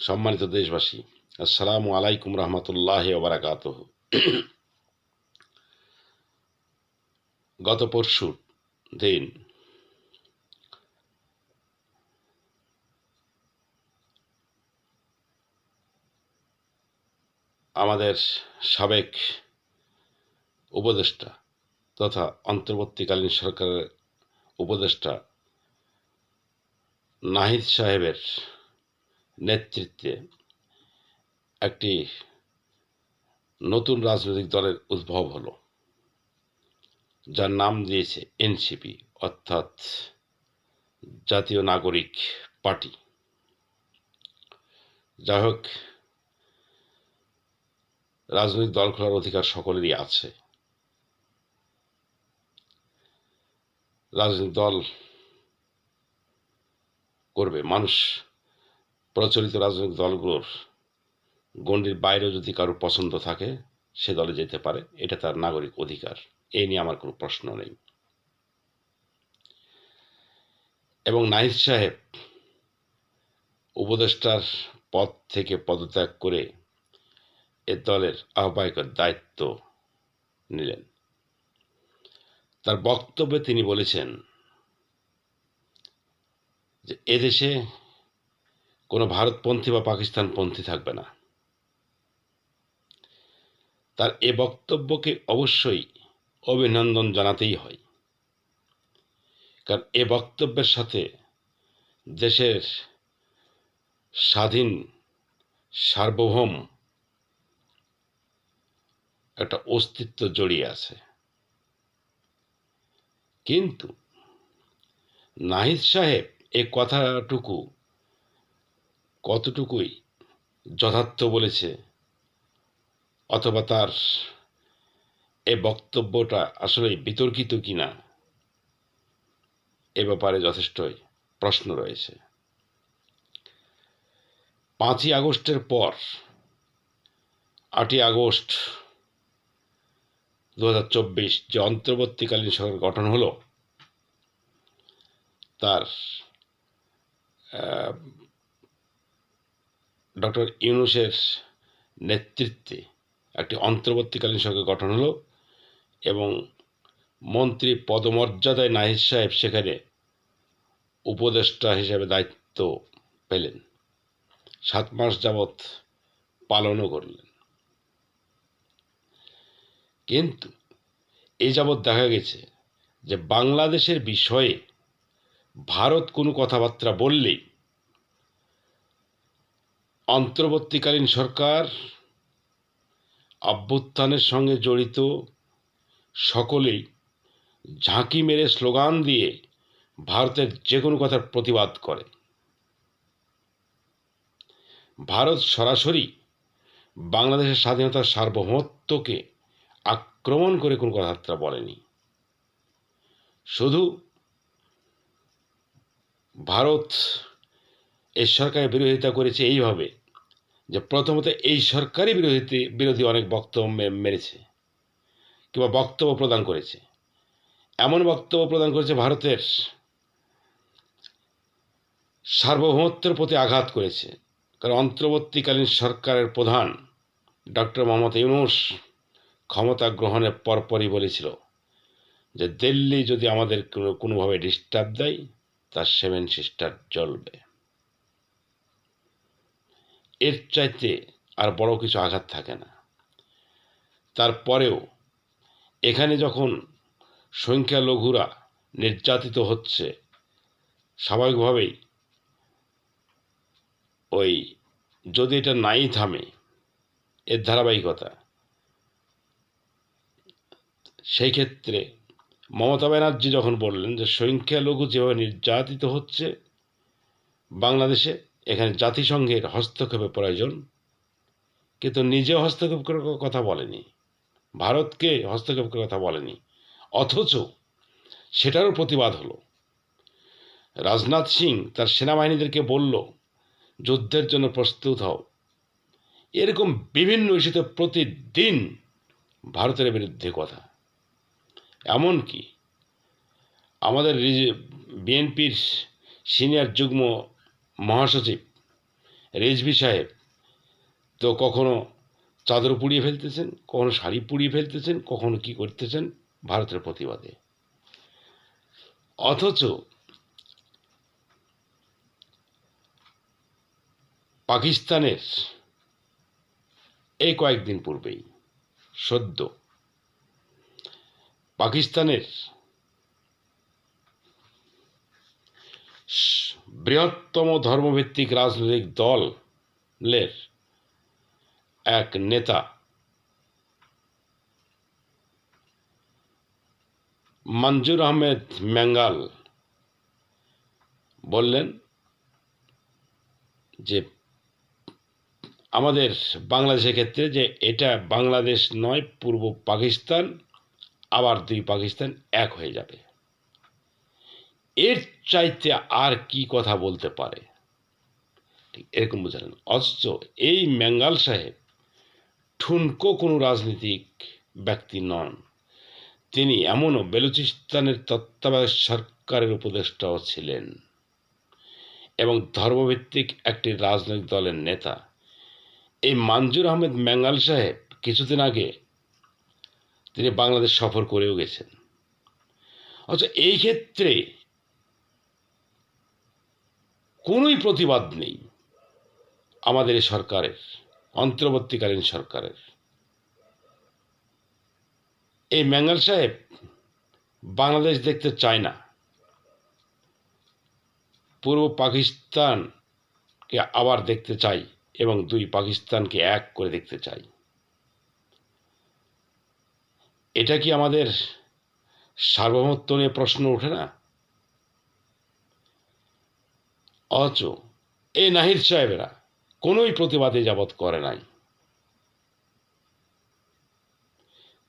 সম্মানিত দেশবাসী, আসসালামু আলাইকুম রহমতুল্লাহ ওবরাকাত গত পরশু দিন আমাদের সাবেক উপদেষ্টা তথা অন্তর্বর্তীকালীন সরকারের উপদেষ্টা নাহিদ সাহেবের নেতৃত্বে একটি নতুন রাজনৈতিক দলের উদ্ভব হলো, যার নাম দিয়েছে এনসিপি অর্থাৎ জাতীয় নাগরিক পার্টি। যাই হোক, রাজনৈতিক দল খোলার অধিকার সকলেরই আছে। রাজনৈতিক দল করবে, মানুষ প্রচলিত রাজনৈতিক দলগুলোর গণ্ডির বাইরেও যদি কারোর পছন্দ থাকে, সে দলে যেতে পারে। এটা তার নাগরিক অধিকার। এই নিয়ে আমার কোনো প্রশ্ন নেই। এবং নাহিদ সাহেব উপদেষ্টার পদ থেকে পদত্যাগ করে এ দলের আহ্বায়কের দায়িত্ব নিলেন। তার বক্তব্যে তিনি বলেছেন যে এদেশে কোনো ভারতপন্থী বা পাকিস্তানপন্থী থাকবে না। তার এ বক্তব্যকে অবশ্যই অভিনন্দন জানাতেই হয়। কারণ এ বক্তব্যের সাথে দেশের স্বাধীন, সার্বভৌম একটা অস্তিত্ব জড়িয়ে আছে। কিন্তু নাহিদ সাহেব এ কথাটুকু কতটুকুই যথার্থ বলেছে? অথবা তার এ বক্তব্যটা আসলে বিতর্কিত কিনা? এ ব্যাপারে যথেষ্টই প্রশ্ন রয়েছে। পাঁচই আগস্টের পর, আটই আগস্ট দুহাজার চব্বিশ যে অন্তর্বর্তীকালীন সরকার গঠন হলো, তার ডক্টর ইউনুসের নেতৃত্বে একটি অন্তর্বর্তীকালীন সরকার গঠন হলো এবং মন্ত্রী পদমর্যাদায় নাহিদ সাহেব সেখানে উপদেষ্টা হিসেবে দায়িত্ব পেলেন। সাত মাস যাবৎ পালনও করলেন। কিন্তু এই যাবৎ দেখা গেছে যে বাংলাদেশের বিষয়ে ভারত কোনো কথাবার্তা বললেই অন্তর্বর্তীকালীন সরকার অভ্যুত্থানের সঙ্গে জড়িত সকলেই ঝাঁকি মেরে স্লোগান দিয়ে ভারতের যে কোনো কথার প্রতিবাদ করে। ভারত সরাসরি বাংলাদেশের স্বাধীনতার সার্বভৌমত্বকে আক্রমণ করে কোনো কথাবার্তা বলেনি। শুধু ভারত এই সরকারের বিরোধিতা করেছে এইভাবে যে প্রথমত এই সরকারই বিরোধী বিরোধী অনেক বক্তব্য মেরেছে কিংবা বক্তব্য প্রদান করেছে। এমন বক্তব্য প্রদান করেছে ভারতের সার্বভৌমত্বের প্রতি আঘাত করেছে। কারণ অন্তর্বর্তীকালীন সরকারের প্রধান ডক্টর মোহাম্মদ ইউনুস ক্ষমতা গ্রহণের পরপরই বলেছিল যে দিল্লি যদি আমাদের কোনো, কোনোভাবে ডিস্টার্ব দেয়, তার সেভেন সিস্টার জ্বলবে। এর চাইতে আর বড় কিছু আঘাত থাকে না। তারপরেও এখানে যখন সংখ্যালঘুরা নির্যাতিত হচ্ছে, স্বাভাবিকভাবেই ওই যদি এটা নাই থামে, এর ধারাবাহিকতা, সেই ক্ষেত্রে মমতা ব্যানার্জি যখন বললেন যে সংখ্যালঘু যেভাবে নির্যাতিত হচ্ছে, বাংলাদেশে এখানে জাতিসংঘের হস্তক্ষেপের প্রয়োজন। কিন্তু নিজে হস্তক্ষেপ করার কথা বলেনি। ভারতকে হস্তক্ষেপ করার কথা বলেনি। অথচ সেটারও প্রতিবাদ হলো। রাজনাথ সিং তার সেনাবাহিনীদেরকে বলল, যুদ্ধের জন্য প্রস্তুত হও। এরকম বিভিন্ন ইস্যুতে প্রতিদিন ভারতের বিরুদ্ধে কথা। এমনকি আমাদের বিএনপির সিনিয়র যুগ্ম মহাসচিব রেজবি সাহেব, তো কখনো চাদর পুড়িয়ে ফেলতেছেন, কখনো শাড়ি পুড়িয়ে ফেলতেছেন, কখনো কি করতেছেন ভারতের প্রতিবাদে? অথচ পাকিস্তানের এই কয়েকদিন পূর্বেই, সদ্য, পাকিস্তানের বৃহত্তম ধর্মভিত্তিক রাজনৈতিক দলের এক নেতা মঞ্জুর আহমেদ ম্যাঙ্গাল বললেন যে আমাদের বাংলাদেশের ক্ষেত্রে যে এটা বাংলাদেশ নয়, পূর্ব পাকিস্তান, আবার দুই পাকিস্তান এক হয়ে যাবে। এর চাইতে আর কি কথা বলতে পারে? ঠিক এরকম বুঝালেন। অথচ এই ম্যাঙ্গাল সাহেব ঠুনকো কোনো রাজনীতিক ব্যক্তি নন। তিনি এমনও বেলুচিস্তানের তত্ত্বাবধায়ক সরকারের উপদেষ্টাও ছিলেন এবং ধর্মভিত্তিক একটি রাজনৈতিক দলের নেতা। এই মঞ্জুর আহমেদ ম্যাঙ্গাল সাহেব কিছুদিন আগে তিনি বাংলাদেশ সফর করেও গেছেন। অথচ এই ক্ষেত্রে কোনোই প্রতিবাদ নেই আমাদের এই সরকারের, অন্তর্বর্তীকালীন সরকারের। এই ম্যাঙ্গাল সাহেব বাংলাদেশ দেখতে চায় না। পূর্ব পাকিস্তানকে আবার দেখতে চাই এবং দুই পাকিস্তানকে এক করে দেখতে চাই। এটা কি আমাদের সার্বভৌমত্ব নিয়ে প্রশ্ন ওঠে না? অথচ এই নাহির সাহেবেরা কোনোই প্রতিবাদে যাবৎ করে নাই।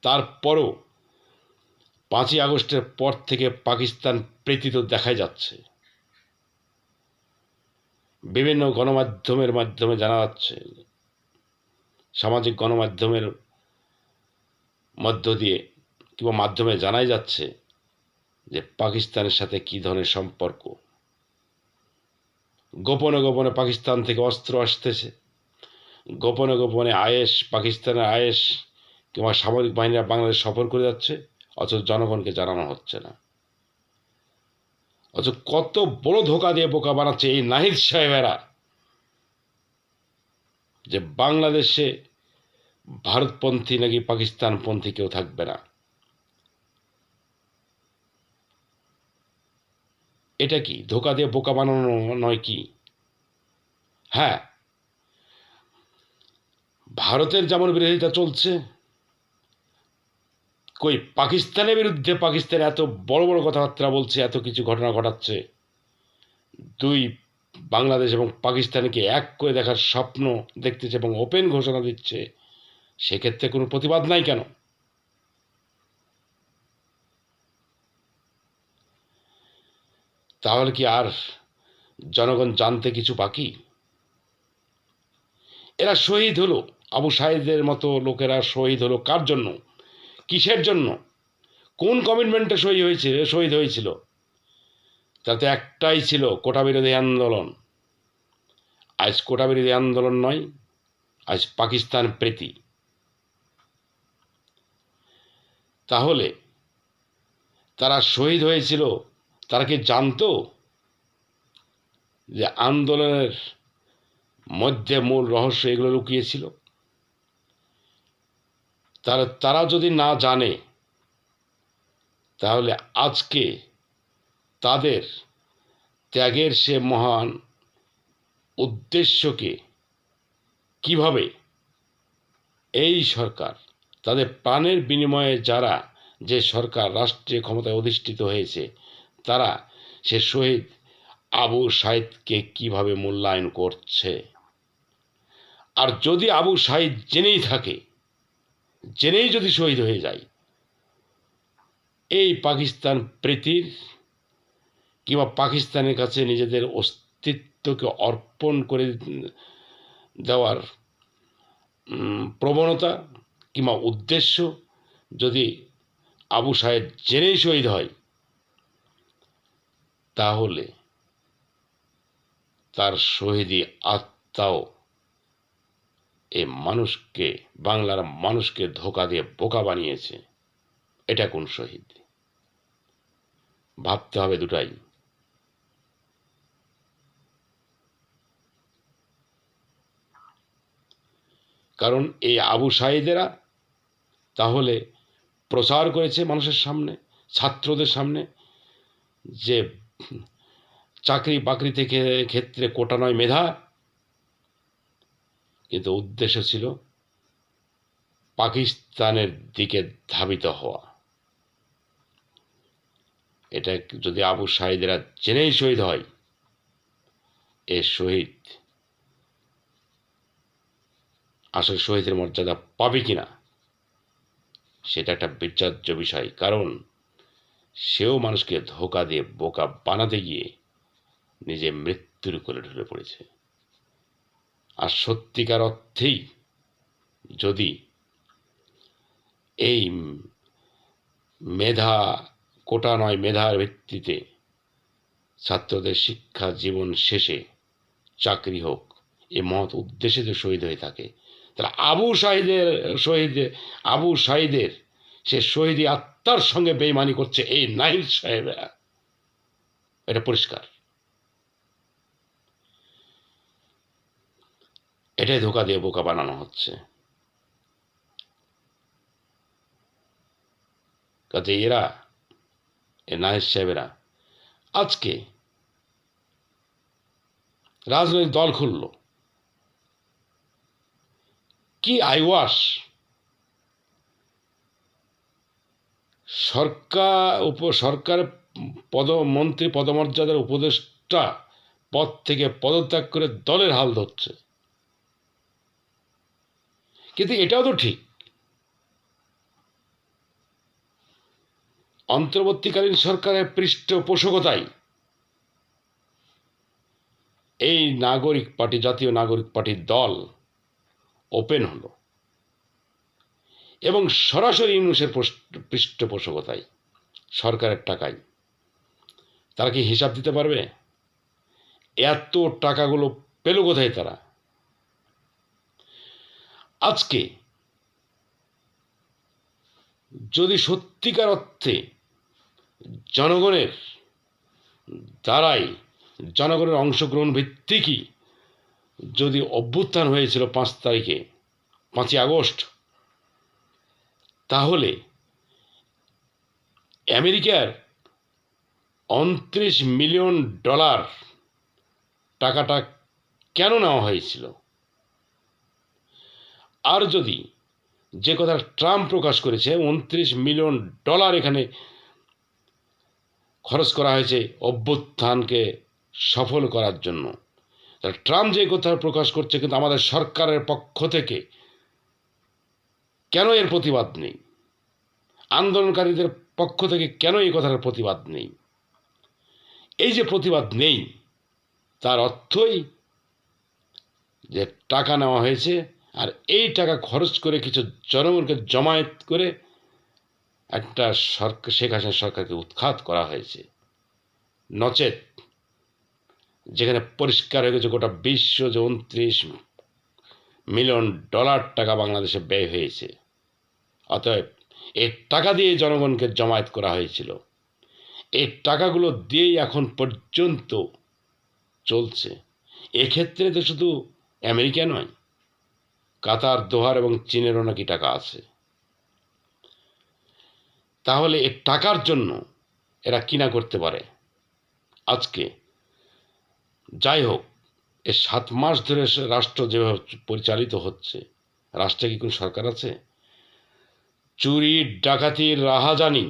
তারপরও পাঁচই আগস্টের পর থেকে পাকিস্তান প্রীতি তো দেখা যাচ্ছে। বিভিন্ন গণমাধ্যমের মাধ্যমে জানা যাচ্ছে, সামাজিক গণমাধ্যমের মধ্য দিয়ে কিংবা মাধ্যমে জানাই যাচ্ছে যে পাকিস্তানের সাথে কী ধরনের সম্পর্ক। গোপনে গোপনে পাকিস্তান থেকে অস্ত্র আসতেছে। গোপনে গোপনে আয়েস পাকিস্তানের আয়েস কিংবা সামরিক বাহিনীরা বাংলাদেশ সফর করে যাচ্ছে, অথচ জনগণকে জানানো হচ্ছে না। অথচ কত বড় ধোকা দিয়ে বোকা বানাচ্ছে এই নাহিদ সাহেবেরা, যে বাংলাদেশে ভারতপন্থী নাকি পাকিস্তানপন্থী কেউ থাকবে না। এটা কি? ধোকা দিয়ে বোকা বানানো নয় কি? হ্যাঁ। ভারতের যেমন বিরোধিতা চলছে, কই, পাকিস্তানের বিরুদ্ধে পাকিস্তান এত বড় বড় কথাবার্তা বলছে, এত কিছু ঘটনা ঘটাচ্ছে, দুই বাংলাদেশ এবং পাকিস্তানকে এক করে দেখার স্বপ্ন দেখতেছে এবং ওপেন ঘোষণা দিচ্ছে, সেক্ষেত্রে কোনো প্রতিবাদ নাই কেন? তাহলে কি আর জনগণ জানতে কিছু বাকি? এরা শহীদ হলো। আবু সাইদের মতো লোকেরা শহীদ হলো কার জন্য? কিসের জন্য? কোন কমিটমেন্টে শহীদ হয়েছিল শহীদ হয়েছিল? তাতে একটাই ছিল কোটা বিরোধী আন্দোলন। আজ কোটা বিরোধী আন্দোলন নয়, আজ পাকিস্তান প্রীতি। তাহলে তারা শহীদ হয়েছিল তারা কি জানতো যে আন্দোলনের মধ্যে মূল রহস্য এগুলো লুকিয়েছিল? তাহলে তারা যদি না জানে, তাহলে আজকে তাদের ত্যাগের সে মহান উদ্দেশ্যকে কীভাবে এই সরকার, তাদের প্রাণের বিনিময়ে যারা যে সরকার রাষ্ট্রীয় ক্ষমতায় অধিষ্ঠিত হয়েছে তারা সে শহীদ আবু সাইদকে কীভাবে মূল্যায়ন করছে? আর যদি আবু সাইদ জেনেই থাকে, জেনেই যদি শহীদ হয়ে যায়, এই পাকিস্তান প্রীতির কিংবা পাকিস্তানের কাছে নিজেদের অস্তিত্বকে অর্পণ করে দেওয়ার প্রবণতা কিংবা উদ্দেশ্য যদি আবু সাহেব জেনেই শহীদ হয় তাহলে তার শহীদি আত্ম তাও এ মানুষকে, বাংলার মানুষকে ধোকা দিয়ে বোকা বানিয়েছে। এটা কোন শহীদ? ভাবতে হবে দুটাই। কারণ এই আবু সাইদেরা তাহলে প্রচার করেছে মানুষের সামনে, ছাত্রদের সামনে, যে চাকরি বাকরি থেকে ক্ষেত্রে কোটা নয়, মেধা। কিন্তু উদ্দেশ্য ছিল পাকিস্তানের দিকে ধাবিত হওয়া। এটা যদি আবু সাহিদেরা জেনেই শহীদ হয়, এ শহীদ আসলে শহীদের মর্যাদা পাবে কিনা, সেটা একটা বিচার্য বিষয়। কারণ সেও মানুষকে ধোকা দিয়ে বোকা বানাতে গিয়ে নিজে মৃত্যুর কোলে ঢলে পড়েছে। আর সত্যিকার অর্থেই যদি এই মেধা, কোটা নয়, মেধার ভিত্তিতে ছাত্রদের শিক্ষা জীবন শেষে চাকরি হোক, এ মত উদ্দেশ্যে যে শহীদ হয়ে থাকে, তাহলে আবু শাহিদের শহীদ আবু শাহিদের সে শহীদি আত্মার সঙ্গে বেইমানি করছে এই নাইল সাহেবরা। এটা পরিষ্কার। এটাই ধোকা দিয়ে বোকা বানানো হচ্ছে। কাজে এরা এ নাহিদ সাহেবেরা, আজকে রাজনৈতিক দল খুলল। কি আইওয়াস সরকার উপ, সরকার পদমন্ত্রী পদমর্যাদার উপদেষ্টা পদ থেকে পদত্যাগ করে দলের হাল ধরছে। কিন্তু এটাও তো ঠিক। অন্তর্বর্তীকালীন সরকারের পৃষ্ঠপোষকতায় এই নাগরিক পার্টি, জাতীয় নাগরিক পার্টির দল ওপেন হলো। এবং সরাসরি ইউনুসের পৃষ্ঠপোষকতায়, সরকারের টাকায়। তারা কি হিসাব দিতে পারবে? এত টাকাগুলো পেল কোথায় তারা? আজকে যদি সত্যিকার অর্থে জনগণের দ্বারাই, জনগণের অংশগ্রহণ ভিত্তিকই যদি অভ্যুত্থান হয়েছিল পাঁচ তারিখে, পাঁচই আগস্ট তাহলে আমেরিকার উনত্রিশ মিলিয়ন ডলার টাকাটা কেন নেওয়া হয়েছিল? আর যদি যে কথা ট্রাম্প প্রকাশ করেছে উনত্রিশ মিলিয়ন ডলার এখানে খরচ করা হয়েছে অভ্যুত্থানকে সফল করার জন্য। ট্রাম্প যে কথা প্রকাশ করছে কিন্তু আমাদের সরকারের পক্ষ থেকে কেন এর প্রতিবাদ নেই? আন্দোলনকারীদের পক্ষ থেকে কেন এই কথার প্রতিবাদ নেই? এই যে প্রতিবাদ নেই, তার অর্থই যে টাকা নেওয়া হয়েছে আর এই টাকা খরচ করে কিছু জনগণকে জমায়েত করে একটা সরকার শেখ হাসিনা সরকারকে উৎখাত করা হয়েছে। নচেত যেখানে পরিষ্কার হয়ে গেছে গোটা বিশ্ব যে উনত্রিশ মিলিয়ন ডলার টাকা বাংলাদেশে ব্যয় হয়েছে। অতএব এই টাকা দিয়ে জনগণকে জমায়েত করা হয়েছিল। এই টাকাগুলো দিয়েই এখন পর্যন্ত চলছে। এক্ষেত্রে তো শুধু আমেরিকা নয়, কাতার, দোহার এবং চীনেরও নাকি টাকা আছে। তাহলে এ টাকার জন্য এরা কিনা করতে পারে? আজকে যাই হোক এ সাত মাস ধরে রাষ্ট্র যেভাবে পরিচালিত হচ্ছে, রাষ্ট্রে কি কোনো সরকার আছে? চুরি ডাকাতির রাহাজানি,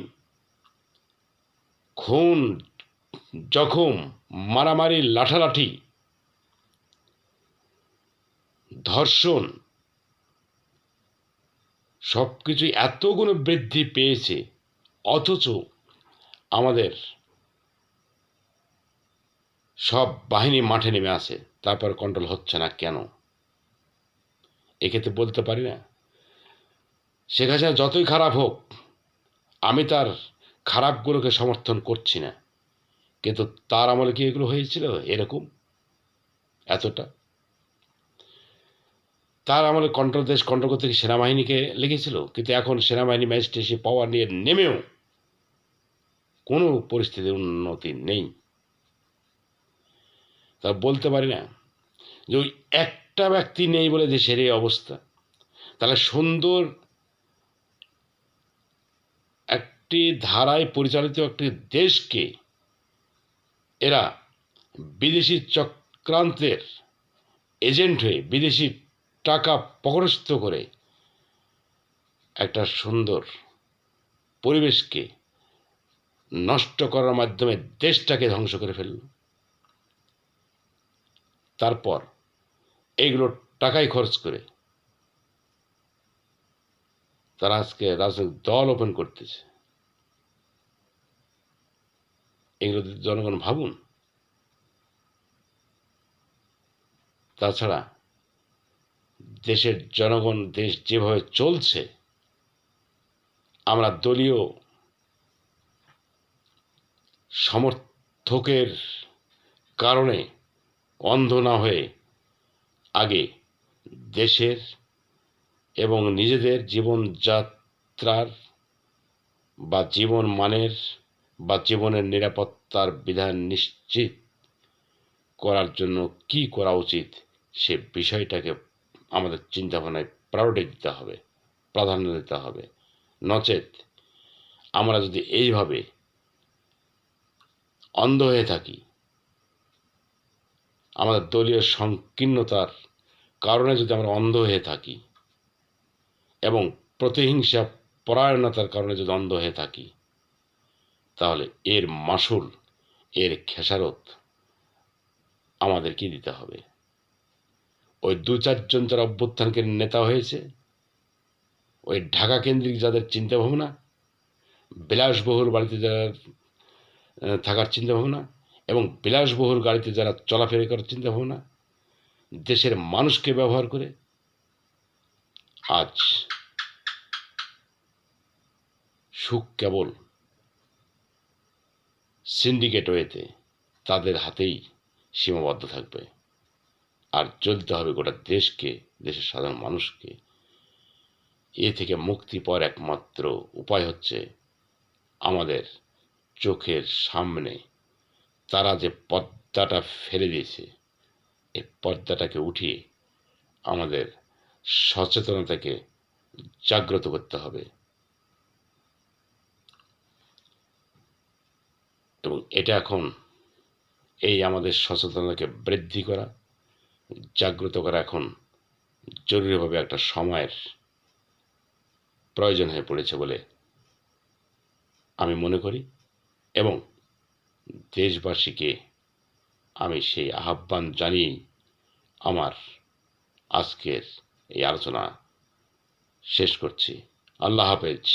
খুন, জখম, মারামারি, লাঠালাঠি, ধর্ষণ সব কিছু এত বৃদ্ধি পেয়েছে, অথচ আমাদের সব বাহিনী মাঠে নেমে আসে তারপর কন্ট্রোল হচ্ছে না কেন? এক্ষেত্রে বলতে পারি না? শেখ হাসিনা যতই খারাপ হোক, আমি তার খারাপগুলোকে সমর্থন করছি না। কিন্তু তার আমলে কি এগুলো হয়েছিল? এরকম? এতটা? তার আমলে কন্ট্রোল দেশ কন্ট্রোল করতে সেনাবাহিনীকে লেগেছিল, কিন্তু এখন সেনাবাহিনী ম্যাজিস্ট্রেট সে পাওয়ার নিয়ে নেমেও কোনো পরিস্থিতির উন্নতি নেই। তা বলতে পারি না যে ওই একটা ব্যক্তি নেই বলে দেশের এই অবস্থা। তাহলে সুন্দর একটি ধারায় পরিচালিত একটি দেশকে এরা বিদেশি চক্রান্তের এজেন্ট হয়ে বিদেশি টাকা পকরস্থ করে একটা সুন্দর পরিবেশকে নষ্ট করার মাধ্যমে দেশটাকে ধ্বংস করে ফেলল। তারপর এগুলো টাকাই খরচ করে তারা আজকে রাজনৈতিক দল ওপেন করতেছে। এগুলো জনগণ ভাবুন, তাছাড়া দেশের জনগণ, দেশ যেভাবে চলছে, আমরা দলীয় সমর্থকের কারণে অন্ধ না হয়ে আগে দেশের এবং নিজেদের জীবনযাত্রার বা জীবন মানের বা জীবনের নিরাপত্তার বিধান নিশ্চিত করার জন্য কি করা উচিত, সে বিষয়টাকে আমাদের চিন্তাভাবনায় প্রায়োরিটি দিতে হবে, প্রাধান্য দিতে হবে। নচেত আমরা যদি এইভাবে অন্ধ হয়ে থাকি, আমাদের দলীয় সংকীর্ণতার কারণে যদি আমরা অন্ধ হয়ে থাকি এবং প্রতিহিংসা পরায়ণতার কারণে যদি অন্ধ হয়ে থাকি তাহলে এর মাসুল, এর খেসারত আমাদের কি দিতে হবে? ওই দু চারজন যারা অভ্যুত্থানকে নেতা হয়েছে, ওই ঢাকা কেন্দ্রিক যাদের চিন্তাভাবনা, বিলাসবহুল বাড়িতে যারা থাকার চিন্তাভাবনা এবং বিলাসবহুল গাড়িতে যারা চলাফেরা করার চিন্তাভাবনা, দেশের মানুষকে ব্যবহার করে আজ সুখ কেবল সিন্ডিকেট ওয়েতে তাদের হাতেই সীমাবদ্ধ থাকবে। আর চলতে হবে গোটা দেশকে, দেশের সাধারণ মানুষকে। এ থেকে মুক্তি পাওয়ার একমাত্র উপায় হচ্ছে আমাদের চোখের সামনে। তারা যে পর্দাটা ফেলে দিয়েছে এই পর্দাটাকে উঠিয়ে আমাদের সচেতনতাকে জাগ্রত করতে হবে। এবং এটা এখন এই আমাদের সচেতনতাকে বৃদ্ধি করা, জাগ্রত করা এখন জরুরিভাবে একটা সময়ের প্রয়োজন হয়ে পড়েছে বলে আমি মনে করি এবং দেশবাসীকে আমি সেই আহ্বান জানিয়েই আমার আজকের এই আলোচনা শেষ করছি। আল্লাহ হাফেজ।